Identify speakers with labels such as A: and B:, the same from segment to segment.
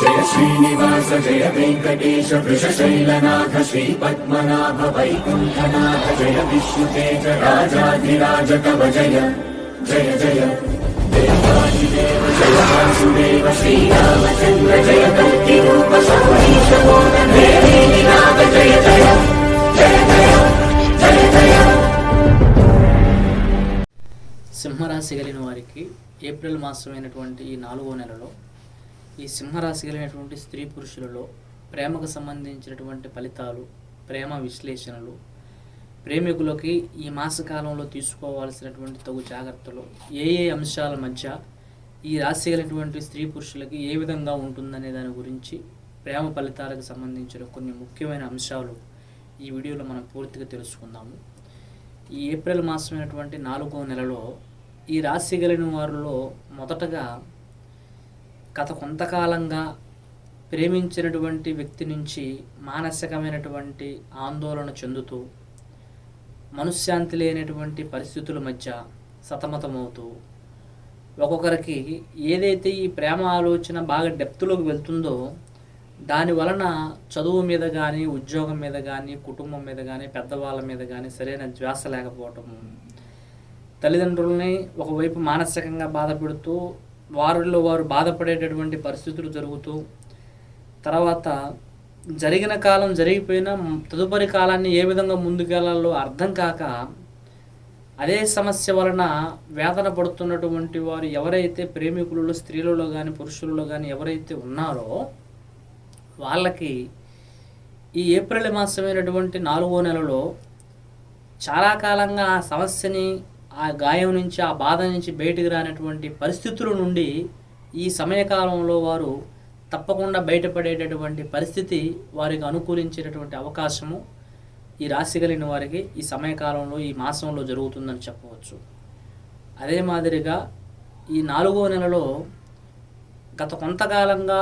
A: జయ శ్రీనివాస జయ వెంకటేశ వృషశైలనాథ శ్రీ పద్మనాభ వైకుంఠనాథ జయ విష్ణుతేజ రాజాధిరాజ కవ జయ జయ జయ. దేవాదిదేవ జయ వాసుదేవ శ్రీరామచంద్ర జయ కల్కి రూప సౌరీశ నాథ జయ జయ జయ జయ జయ జయ.
B: సింహరాశి కలిగిన వారికి ఏప్రిల్ మాసమైనటువంటి ఈ నాలుగో నెలలో ఈ సింహరాశి కలిగినటువంటి స్త్రీ పురుషులలో ప్రేమకు సంబంధించినటువంటి ఫలితాలు ప్రేమ విశ్లేషణలు ప్రేమికులకి ఈ మాసకాలంలో తీసుకోవాల్సినటువంటి తగు జాగ్రత్తలు ఏ ఏ అంశాల మధ్య ఈ రాశి కలిగినటువంటి స్త్రీ పురుషులకి ఏ విధంగా ఉంటుందనే దాని గురించి ప్రేమ ఫలితాలకు సంబంధించిన కొన్ని ముఖ్యమైన అంశాలు ఈ వీడియోలో మనం పూర్తిగా తెలుసుకుందాము. ఈ ఏప్రిల్ మాసమైనటువంటి నాలుగో నెలలో ఈ రాశి కలిగిన వారిలో మొదటగా గత కొంతకాలంగా ప్రేమించినటువంటి వ్యక్తి నుంచి మానసికమైనటువంటి ఆందోళన చెందుతూ మనశ్శాంతి లేనటువంటి పరిస్థితుల మధ్య సతమతమవుతూ ఒక్కొక్కరికి ఏదైతే ఈ ప్రేమ ఆలోచన బాగా డెప్త్లోకి వెళ్తుందో దాని వలన చదువు మీద కానీ ఉద్యోగం మీద కానీ కుటుంబం మీద కానీ పెద్దవాళ్ళ మీద కానీ సరైన ధ్యాస లేకపోవటము తల్లిదండ్రులని ఒకవైపు మానసికంగా బాధ పెడుతూ వారిలో వారు బాధపడేటటువంటి పరిస్థితులు జరుగుతూ తర్వాత జరిగిన కాలం జరిగిపోయిన తదుపరి కాలాన్ని ఏ విధంగా ముందుకెళ్ళాలో అర్థం కాక అదే సమస్య వలన వేదన పడుతున్నటువంటి వారు ఎవరైతే ప్రేమికులలో స్త్రీలలో కానీ పురుషులలో కానీ ఎవరైతే ఉన్నారో వాళ్ళకి ఈ ఏప్రిల్ మాసమైనటువంటి నాలుగో నెలలో చాలా కాలంగా ఆ సమస్యని ఆ గాయం నుంచి ఆ బాధ నుంచి బయటకు రానటువంటి పరిస్థితుల నుండి ఈ సమయకాలంలో వారు తప్పకుండా బయటపడేటటువంటి పరిస్థితి వారికి అనుకూలించేటటువంటి అవకాశము ఈ రాశి కలిగిన వారికి ఈ సమయకాలంలో ఈ మాసంలో జరుగుతుందని చెప్పవచ్చు. అదే మాదిరిగా ఈ నాలుగో నెలలో గత కొంతకాలంగా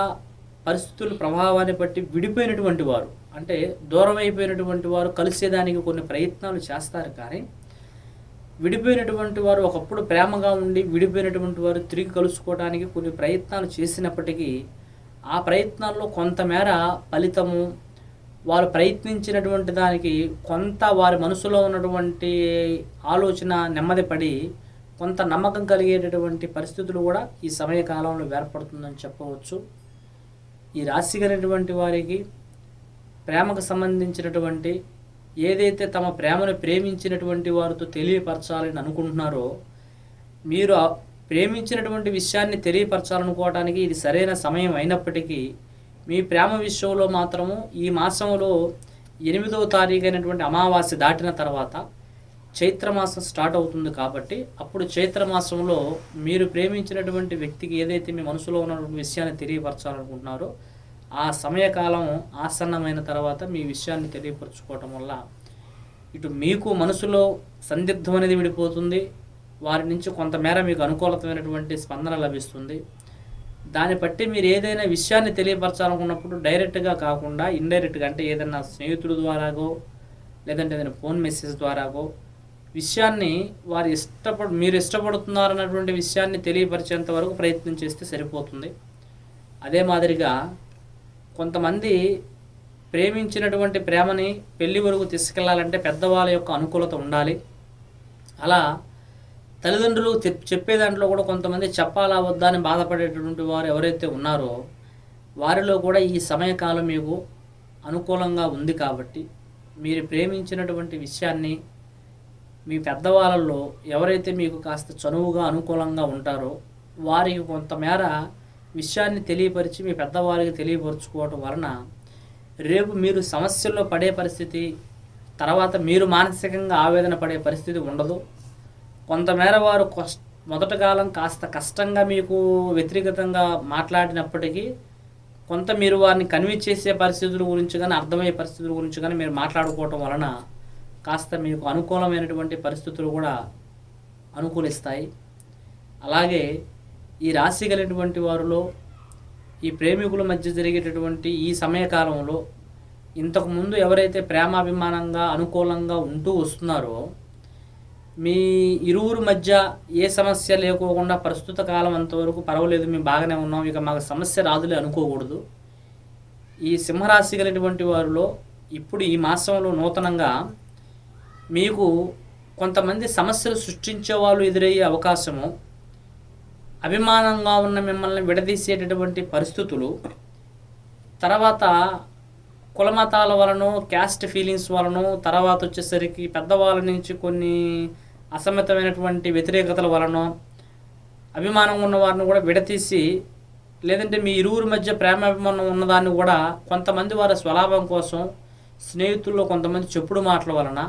B: పరిస్థితుల ప్రభావాన్ని బట్టి విడిపోయినటువంటి వారు అంటే దూరం అయిపోయినటువంటి వారు కలిసేదానికి కొన్ని ప్రయత్నాలు చేస్తారు కానీ విడిపోయినటువంటి వారు ఒకప్పుడు ప్రేమగా ఉండి విడిపోయినటువంటి వారు తిరిగి కలుసుకోవడానికి కొన్ని ప్రయత్నాలు చేసినప్పటికీ ఆ ప్రయత్నాల్లో కొంతమేర ఫలితము వారు ప్రయత్నించినటువంటి దానికి కొంత వారి మనసులో ఉన్నటువంటి ఆలోచన నెమ్మదిపడి కొంత నమ్మకం కలిగేటటువంటి పరిస్థితులు కూడా ఈ సమయకాలంలో ఏర్పడుతుందని చెప్పవచ్చు. ఈ రాశి కలిగినటువంటి వారికి ప్రేమకు సంబంధించినటువంటి ఏదైతే తమ ప్రేమను ప్రేమించినటువంటి వారితో తెలియపరచాలని అనుకుంటున్నారో మీరు ప్రేమించినటువంటి విషయాన్ని తెలియపరచాలనుకోవడానికి ఇది సరైన సమయం అయినప్పటికీ మీ ప్రేమ విషయంలో మాత్రము ఈ మాసంలో ఎనిమిదవ తారీఖు అయినటువంటి అమావాస్య దాటిన తర్వాత చైత్రమాసం స్టార్ట్ అవుతుంది కాబట్టి అప్పుడు చైత్రమాసంలో మీరు ప్రేమించినటువంటి వ్యక్తికి ఏదైతే మీ మనసులో ఉన్నటువంటి విషయాన్ని తెలియపరచాలనుకుంటున్నారో ఆ సమయకాలం ఆసన్నమైన తర్వాత మీ విషయాన్ని తెలియపరచుకోవటం వల్ల ఇటు మీకు మనసులో సందిగ్ధం అనేది విడిపోతుంది. వారి నుంచి కొంతమేర మీకు అనుకూలతమైనటువంటి స్పందన లభిస్తుంది. దాన్ని బట్టి మీరు ఏదైనా విషయాన్ని తెలియపరచాలనుకున్నప్పుడు డైరెక్ట్గా కాకుండా ఇండైరెక్ట్గా అంటే ఏదైనా స్నేహితుడు ద్వారాగో లేదంటే ఏదైనా ఫోన్ మెసేజ్ ద్వారాగో విషయాన్ని వారు ఇష్టపడు మీరు ఇష్టపడుతున్నారన్నటువంటి విషయాన్ని తెలియపరిచేంత వరకు ప్రయత్నం చేస్తే సరిపోతుంది. అదే మాదిరిగా కొంతమంది ప్రేమించినటువంటి ప్రేమని పెళ్ళి వరకు తీసుకెళ్ళాలంటే పెద్దవాళ్ళ యొక్క అనుకూలత ఉండాలి. అలా తల్లిదండ్రులు చెప్పే దాంట్లో కూడా కొంతమంది చెప్పాలా వద్దా అని బాధపడేటటువంటి వారు ఎవరైతే ఉన్నారో వారిలో కూడా ఈ సమయకాలం మీకు అనుకూలంగా ఉంది కాబట్టి మీరు ప్రేమించినటువంటి విషయాన్ని మీ పెద్దవాళ్ళల్లో ఎవరైతే మీకు కాస్త చనువుగా అనుకూలంగా ఉంటారో వారికి కొంతమేర విషయాన్ని తెలియపరిచి మీ పెద్దవారికి తెలియపరుచుకోవటం వలన రేపు మీరు సమస్యల్లో పడే పరిస్థితి తర్వాత మీరు మానసికంగా ఆవేదన పడే పరిస్థితి ఉండదు. కొంతమేర వారు కష్ట మొదటి కాలం కాస్త కష్టంగా మీకు వ్యతిరేకతంగా మాట్లాడినప్పటికీ కొంత మీరు వారిని కన్విన్స్ చేసే పరిస్థితుల గురించి కానీ అర్థమయ్యే పరిస్థితుల గురించి కానీ మీరు మాట్లాడుకోవటం వలన కాస్త మీకు అనుకూలమైనటువంటి పరిస్థితులు కూడా అనుకూలిస్తాయి. అలాగే ఈ రాశి కలిగినటువంటి వారిలో ఈ ప్రేమికుల మధ్య జరిగేటటువంటి ఈ సమయకాలంలో ఇంతకుముందు ఎవరైతే ప్రేమాభిమానంగా అనుకూలంగా ఉంటూ వస్తున్నారో మీ ఇరువురు మధ్య ఏ సమస్య లేకోకుండా ప్రస్తుత కాలం అంతవరకు పర్వాలేదు మేము బాగానే ఉన్నాం ఇక మాకు సమస్య రాదులే అనుకోకూడదు. ఈ సింహరాశి కలిగినటువంటి వారిలో ఇప్పుడు ఈ మాసంలో నూతనంగా మీకు కొంతమంది సమస్యలు సృష్టించే వాళ్ళు ఎదురయ్యే అవకాశము అభిమానంగా ఉన్న మిమ్మల్ని విడదీసేటటువంటి పరిస్థితులు తర్వాత కులమతాల వలన క్యాస్ట్ ఫీలింగ్స్ వలన తర్వాత వచ్చేసరికి పెద్దవాళ్ళ నుంచి కొన్ని అసమితమైనటువంటి వ్యతిరేకతల వలన అభిమానం ఉన్న వారిని కూడా విడతీసి లేదంటే మీ ఇరువురి మధ్య ప్రేమాభిమానం ఉన్నదాన్ని కూడా కొంతమంది వారి స్వలాభం కోసం స్నేహితుల్లో కొంతమంది చెప్పుడు మాటల వలన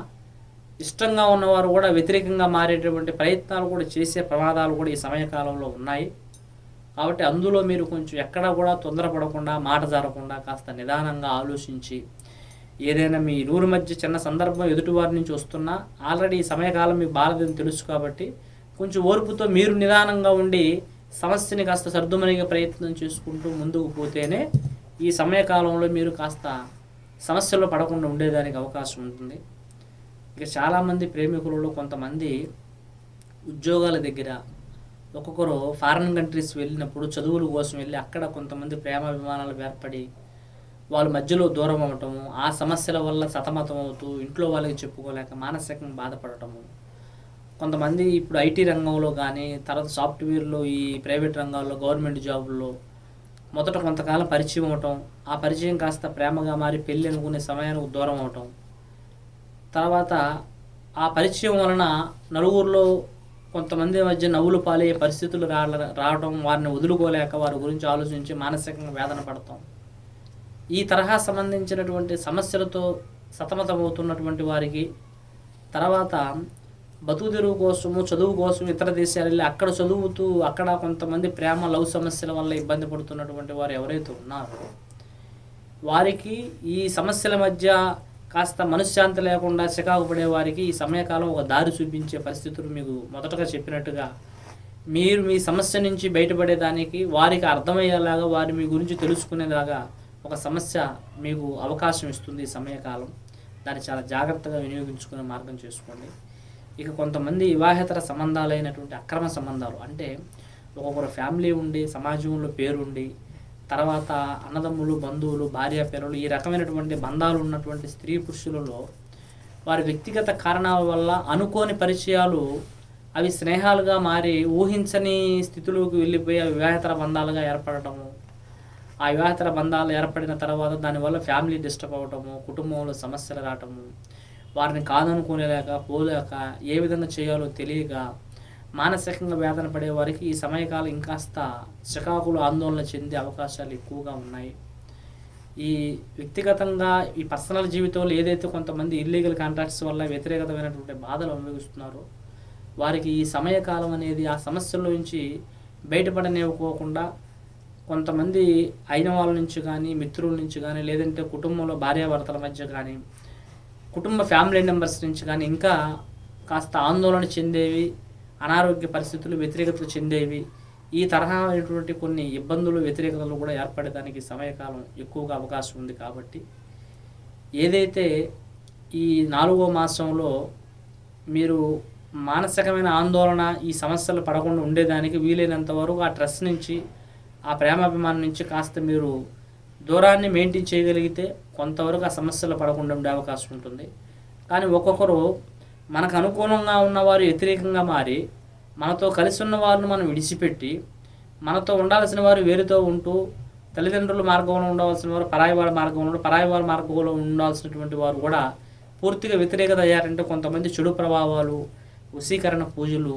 B: ఇష్టంగా ఉన్నవారు కూడా వ్యతిరేకంగా మారేటటువంటి ప్రయత్నాలు కూడా చేసే ప్రమాదాలు కూడా ఈ సమయకాలంలో ఉన్నాయి. కాబట్టి అందులో మీరు కొంచెం ఎక్కడా కూడా తొందరపడకుండా మాట జారకుండా కాస్త నిదానంగా ఆలోచించి ఏదైనా మీ నూరు మధ్య చిన్న సందర్భం ఎదుటివారి నుంచి వస్తున్నా ఆల్రెడీ ఈ సమయకాలం మీకు బాధని తెలుసు కాబట్టి కొంచెం ఓర్పుతో మీరు నిదానంగా ఉండి సమస్యని కాస్త సర్దుమనిగే ప్రయత్నం చేసుకుంటూ ముందుకు పోతేనే ఈ సమయకాలంలో మీరు కాస్త సమస్యల్లో పడకుండా ఉండేదానికి అవకాశం ఉంటుంది. ఇక చాలామంది ప్రేమికులలో కొంతమంది ఉద్యోగాల దగ్గర ఒక్కొక్కరు ఫారిన్ కంట్రీస్ వెళ్ళినప్పుడు చదువుల కోసం వెళ్ళి అక్కడ కొంతమంది ప్రేమాభిమానాలు ఏర్పడి వాళ్ళ మధ్యలో దూరం అవ్వటము ఆ సమస్యల వల్ల సతమతం అవుతూ ఇంట్లో వాళ్ళకి చెప్పుకోలేక మానసికంగా బాధపడటము. కొంతమంది ఇప్పుడు ఐటీ రంగంలో కానీ తర్వాత సాఫ్ట్వేర్లో ఈ ప్రైవేట్ రంగాల్లో గవర్నమెంట్ జాబుల్లో మొదట కొంతకాలం పరిచయం అవటం ఆ పరిచయం కాస్త ప్రేమగా మారి పెళ్ళి అనుకునే సమయానికి దూరం అవటం తర్వాత ఆ పరిచయం వలన నలుగురిలో కొంతమంది మధ్య నవ్వులు పాలయ్యే పరిస్థితులు రా రావడం వారిని వదులుకోలేక వారి గురించి ఆలోచించి మానసికంగా వేదన పడతాం. ఈ తరహా సంబంధించినటువంటి సమస్యలతో సతమతమవుతున్నటువంటి వారికి తర్వాత బతుకు తెరువు కోసము చదువు కోసం ఇతర దేశాలు వెళ్ళి అక్కడ చదువుతూ అక్కడ కొంతమంది ప్రేమ లవ్ సమస్యల వల్ల ఇబ్బంది పడుతున్నటువంటి వారు ఎవరైతే ఉన్నారో వారికి ఈ సమస్యల మధ్య కాస్త మనశ్శాంతి లేకుండా చికాకు పడే వారికి ఈ సమయకాలం ఒక దారి చూపించే పరిస్థితులు మీకు మొదటగా చెప్పినట్టుగా మీరు మీ సమస్య నుంచి బయటపడేదానికి వారికి అర్థమయ్యేలాగా వారి మీ గురించి తెలుసుకునేలాగా ఒక సమస్య మీకు అవకాశం ఇస్తుంది ఈ సమయకాలం. దాన్ని చాలా జాగ్రత్తగా వినియోగించుకునే మార్గం చేసుకోండి. ఇక కొంతమంది వివాహేతర సంబంధాలైనటువంటి అక్రమ సంబంధాలు అంటే ఒక్కొక్కరు ఫ్యామిలీ ఉండి సమాజంలో పేరుండి తర్వాత అన్నదమ్ములు బంధువులు భార్య పిల్లలు ఈ రకమైనటువంటి బంధాలు ఉన్నటువంటి స్త్రీ పురుషులలో వారి వ్యక్తిగత కారణాల వల్ల అనుకోని పరిచయాలు అవి స్నేహాలుగా మారి ఊహించని స్థితిలోకి వెళ్ళిపోయి వివాహేతర బంధాలుగా ఏర్పడటము. ఆ వివాహేతర బంధాలు ఏర్పడిన తర్వాత దానివల్ల ఫ్యామిలీ డిస్టర్బ్ అవ్వటము కుటుంబంలో సమస్యలు రావటము వారిని కాదనుకునేలేక పోలేక ఏ విధంగా చేయాలో తెలియక మానసికంగా వేదన పడే వారికి ఈ సమయకాలం ఇంకాస్త చికాకులు ఆందోళన చెందే అవకాశాలు ఎక్కువగా ఉన్నాయి. ఈ వ్యక్తిగతంగా ఈ పర్సనల్ జీవితంలో ఏదైతే కొంతమంది ఇల్లీగల్ కాంట్రాక్ట్స్ వల్ల వ్యతిరేకతమైనటువంటి బాధలు అనుభవిస్తున్నారో వారికి ఈ సమయకాలం అనేది ఆ సమస్యల నుంచి బయటపడనివ్వకోకుండా కొంతమంది అయిన వాళ్ళ నుంచి కానీ మిత్రుల నుంచి కానీ లేదంటే కుటుంబంలో భార్యాభర్తల మధ్య కానీ కుటుంబ ఫ్యామిలీ మెంబర్స్ నుంచి కానీ ఇంకా కాస్త ఆందోళన చెందేవి అనారోగ్య పరిస్థితులు వ్యతిరేకతలు చెందేవి. ఈ తరహా అయినటువంటి కొన్ని ఇబ్బందులు వ్యతిరేకతలు కూడా ఏర్పడేదానికి సమయకాలం ఎక్కువగా అవకాశం ఉంది కాబట్టి ఏదైతే ఈ నాలుగో మాసంలో మీరు మానసికమైన ఆందోళన ఈ సమస్యలు పడకుండా ఉండేదానికి వీలైనంత వరకు ఆ స్ట్రెస్ నుంచి ఆ ప్రేమాభిమానం నుంచి కాస్త మీరు దూరాన్ని మెయింటైన్ చేయగలిగితే కొంతవరకు ఆ సమస్యలు పడకుండా ఉండే అవకాశం ఉంటుంది. కానీ ఒక్కొక్కరు మనకు అనుకూలంగా ఉన్నవారు వ్యతిరేకంగా మారి మనతో కలిసి ఉన్న వారిని మనం విడిచిపెట్టి మనతో ఉండాల్సిన వారు వేరుతో ఉంటూ తల్లిదండ్రుల మార్గంలో ఉండవలసిన వారు పరాయి వారి మార్గంలో పరాయి వారి మార్గంలో ఉండాల్సినటువంటి వారు కూడా పూర్తిగా వ్యతిరేకత అయ్యారంటే కొంతమంది చెడు ప్రభావాలు వశీకరణ పూజలు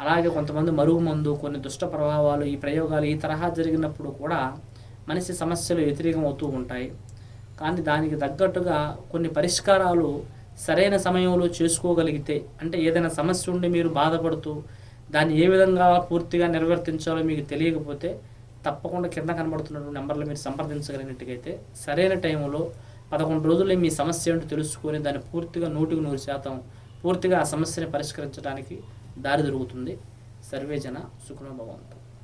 B: అలాగే కొంతమంది మరుగు మందు కొన్ని దుష్ట ప్రభావాలు ఈ ప్రయోగాలు ఈ తరహా జరిగినప్పుడు కూడా మనిషి సమస్యలు వ్యతిరేకం అవుతూ ఉంటాయి. కానీ దానికి తగ్గట్టుగా కొన్ని పరిష్కారాలు సరైన సమయంలో చేసుకోగలిగితే అంటే ఏదైనా సమస్య ఉండి మీరు బాధపడుతూ దాన్ని ఏ విధంగా పూర్తిగా నిర్వర్తించాలో మీకు తెలియకపోతే తప్పకుండా కింద కనబడుతున్నటువంటి నెంబర్లు మీరు సంప్రదించగలిగినట్టుగైతే సరైన టైంలో పదకొండు రోజుల్లో మీ సమస్య ఏంటో తెలుసుకొని దాన్ని పూర్తిగా నూటికి నూరు శాతం పూర్తిగా ఆ సమస్యని పరిష్కరించడానికి దారి దొరుకుతుంది. సర్వేజన సుఖనో భవంతు.